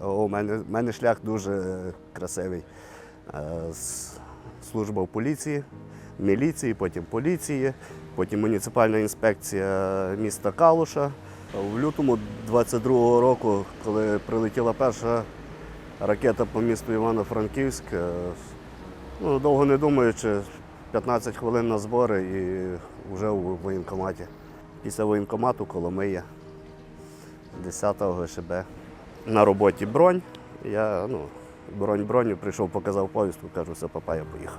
У мене, у мене шлях дуже красивий. Е, Служба в поліції, міліції, потім поліції, потім муніципальна інспекція міста Калуша. В лютому 22-го року, коли прилетіла перша ракета по місту Івано-Франківськ, е, ну, довго не думаючи, 15 хвилин на збори і вже у воєнкоматі. Після воєнкомату Коломия, 10-го ГШБ. На роботі бронь. Я ну, бронь броню прийшов, показав повістку, кажу, все, папа, я поїхав.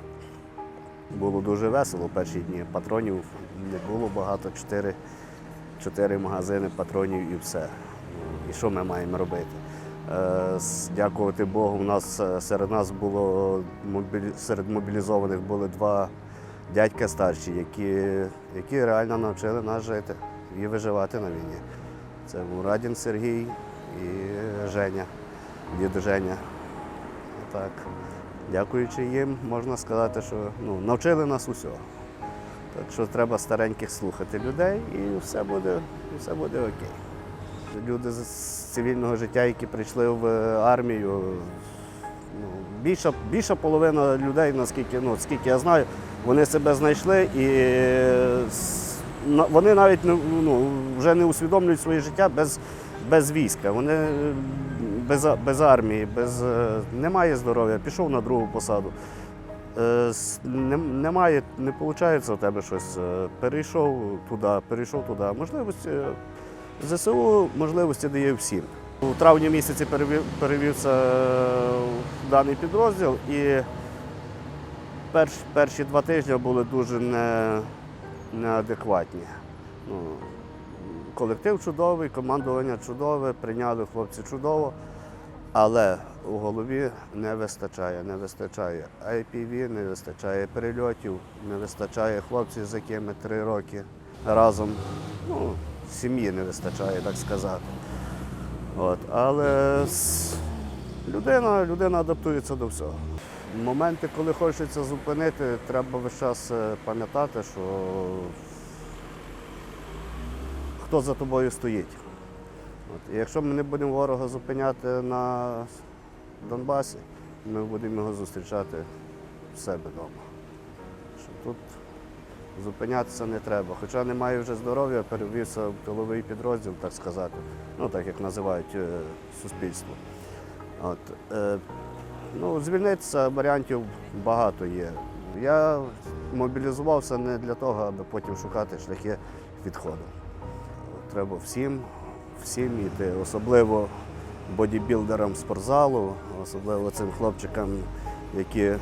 Було дуже весело перші дні. Патронів не було багато, чотири, чотири магазини патронів і все. Ну, І що ми маємо робити? Е, Дякувати Богу, у нас е, серед нас було серед мобілізованих були два дядька старші, які, які реально навчили нас жити і виживати на війні. Це Мурадін Сергій і Женя, дід Женя. Так. Дякуючи їм, можна сказати, що ну, навчили нас усього. Так що треба стареньких слухати людей і все буде, все буде окей. Люди з цивільного життя, які прийшли в армію, ну, більша, більша половина людей, наскільки ну, скільки я знаю, вони себе знайшли і на- вони навіть ну, вже не усвідомлюють своє життя без, без війська. Вони е, без, без армії, без, е, немає здоров'я, пішов на другу посаду. Е, Немає, не виходить у тебе щось. Перейшов туди, перейшов туди. Можливості ЗСУ можливості дає всім. У травні місяці перевів- перевівся даний підрозділ і перш, перші два тижні були дуже не, неадекватні. Ну, колектив чудовий, командування чудове, прийняли хлопці чудово, але у голові не вистачає, не вистачає IPV, не вистачає перельотів, не вистачає хлопців, з якими три роки разом. Ну, сім'ї не вистачає, так сказати. От. Але людина, людина адаптується до всього. Моменти, коли хочеться зупинити, треба весь час е, пам'ятати, що хто за тобою стоїть. От. І якщо ми не будемо ворога зупиняти на Донбасі, ми будемо його зустрічати в себе вдома. Тут зупинятися не треба. Хоча немає вже здоров'я, перевівся в тиловий підрозділ, так сказати, ну так як називають е, суспільство. От, е, ну, звільнитися варіантів багато є. Я мобілізувався не для того, аби потім шукати шляхи відходу. Треба всім, всім йти, особливо бодібілдерам спортзалу, особливо цим хлопчикам, які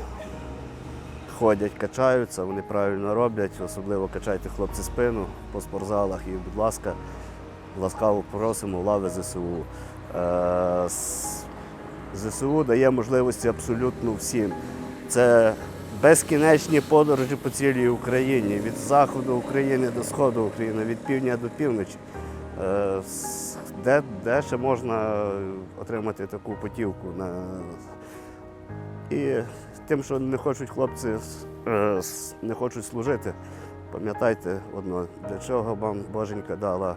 ходять, качаються, вони правильно роблять, особливо качайте хлопці спину по спортзалах і, будь ласка, ласкаво просимо лави ЗСУ. ЗСУ дає можливості абсолютно всім. Це безкінечні подорожі по цілій Україні, від заходу України до сходу України, від півдня до півночі. Е, Де, де ще можна отримати таку путівку на і тим, що не хочуть хлопці е, не хочуть служити, пам'ятайте одно, для чого вам Боженька дала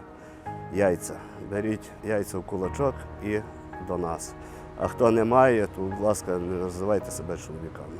яйця. Беріть яйця в кулачок і до нас. А хто не має, то, будь ласка, не називайте себе чоловіками.